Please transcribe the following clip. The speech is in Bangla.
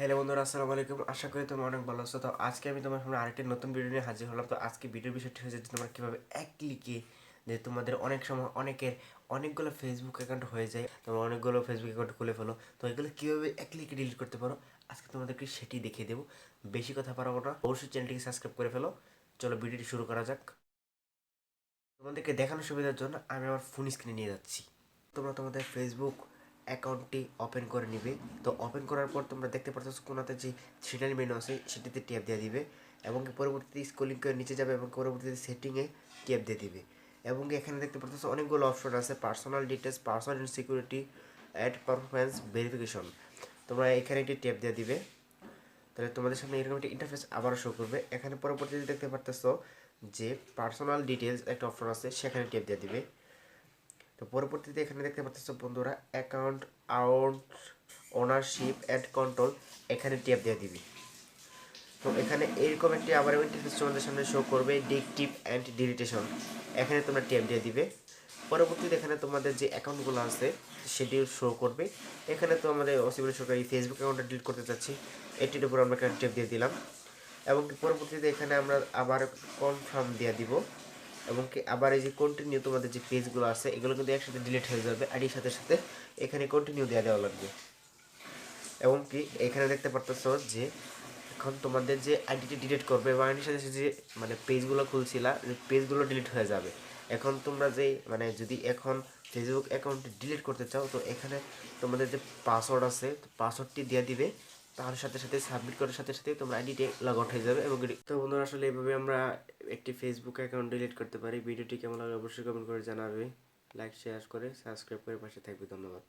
হ্যালো বন্ধুরা, আসসালামু আলাইকুম। আশা করি তোমরা অনেক ভালো আছো। তো আজকে আমি তোমার সামনে আরেকটি নতুন ভিডিও নিয়ে হাজির হলাম। তো আজকে ভিডিওর বিষয়টি হচ্ছে যে তোমরা কীভাবে এক ক্লিকে যে তোমাদের অনেক সময় অনেকের অনেকগুলো ফেসবুক অ্যাকাউন্ট হয়ে যায়, তোমরা অনেকগুলো ফেসবুক অ্যাকাউন্ট খুলে ফেলো। তো এগুলো কীভাবে এক ক্লিকে ডিলিট করতে পারো? আজকে তোমাদেরকে সেটি দেখিয়ে দেবো। বেশি কথা পারব না, অবশ্যই চ্যানেলটিকে সাবস্ক্রাইব করে ফেলো। চলো ভিডিওটি শুরু করা যাক। তোমাদেরকে দেখানোর সুবিধার জন্য আমি আমার ফোন স্ক্রিনে নিয়ে যাচ্ছি। তোমরা তোমাদের ফেসবুক অ্যাকাউন্টটি ওপেন করে নিবে। তো ওপেন করার পর তোমরা দেখতে পাচ্ছ কোনাতে যে সেটার মেনু আছে, সেটিতে ট্যাপ দিয়ে দিবে এবং পরবর্তীতে স্ক্রলিং করে নিচে যাবে এবং পরবর্তীতে সেটিংয়ে ট্যাপ দিয়ে দিবে। এবং এখানে দেখতে পাচ্ছ অনেকগুলো অপশন আছে personal details personal security add performance verification তোমরা এখানে একটি ট্যাপ দিয়ে দিবে। তাহলে তোমাদের সামনে এরকম একটা ইন্টারফেস আবারও শো করবে। এখানে পরবর্তীতে দেখতে পারতেছ যে পার্সোনাল ডিটেলস একটা অপশন আছে, সেখানে ট্যাপ দিয়ে দিবে। তো পরবর্তীতে এখানে দেখতে পাচ্ছ বন্ধুরা account out ownership and control এখানে ট্যাপ দিয়ে দিবি। তো এখানে এরকম একটি আবার ইন্টারফেস তোমাদের সামনে শো করবে ডিকটিভ অ্যান্ড ডিলিটেশন এখানে তোমরা ট্যাপ দিয়ে দিবে। পরবর্তীতে এখানে তোমাদের যে অ্যাকাউন্টগুলো আছে সেটি শো করবে। এখানে তো আমাদের অসিবল সরকারি ফেসবুক অ্যাকাউন্টটা ডিলিট করতে চাচ্ছি। এটির উপর আমরা এখানে ট্যাপ দিয়ে দিলাম। এবং পরবর্তীতে এখানে আমরা আবার কনফার্ম দিয়ে দিব। এবং কি আবার এই যে কন্টিনিউ তোমাদের যে পেজগুলো আছে, এগুলো কিন্তু একসাথে ডিলিট হয়ে যাবে, আর আইডির সাথে সাথে এখানে কন্টিনিউ দেওয়া দেওয়া লাগবে। এবং কি এখানে দেখতে পারতেছ যে এখন তোমাদের যে আইডিটি ডিলিট করবে এবং আইডির সাথে সাথে যে মানে পেজগুলো খুলছিলা পেজগুলো ডিলিট হয়ে যাবে। এখন তোমরা যে মানে যদি এখন ফেসবুক অ্যাকাউন্ট ডিলিট করতে চাও, তো এখানে তোমাদের যে পাসওয়ার্ড আছে পাসওয়ার্ডটি দিয়ে দিবে। তার সাথে সাথে সাবমিট করার সাথে সাথে তোমার আইডিটি লগ আউট হয়ে যাবে এবং তো বন্ধুরা, আসলে এইভাবে আমরা একটি ফেসবুক অ্যাকাউন্ট ডিলিট করতে পারি। ভিডিওটি কেমন লাগলে অবশ্যই কমেন্ট করে জানাবে। লাইক শেয়ার করে সাবস্ক্রাইব করে পাশে থাকবে। ধন্যবাদ।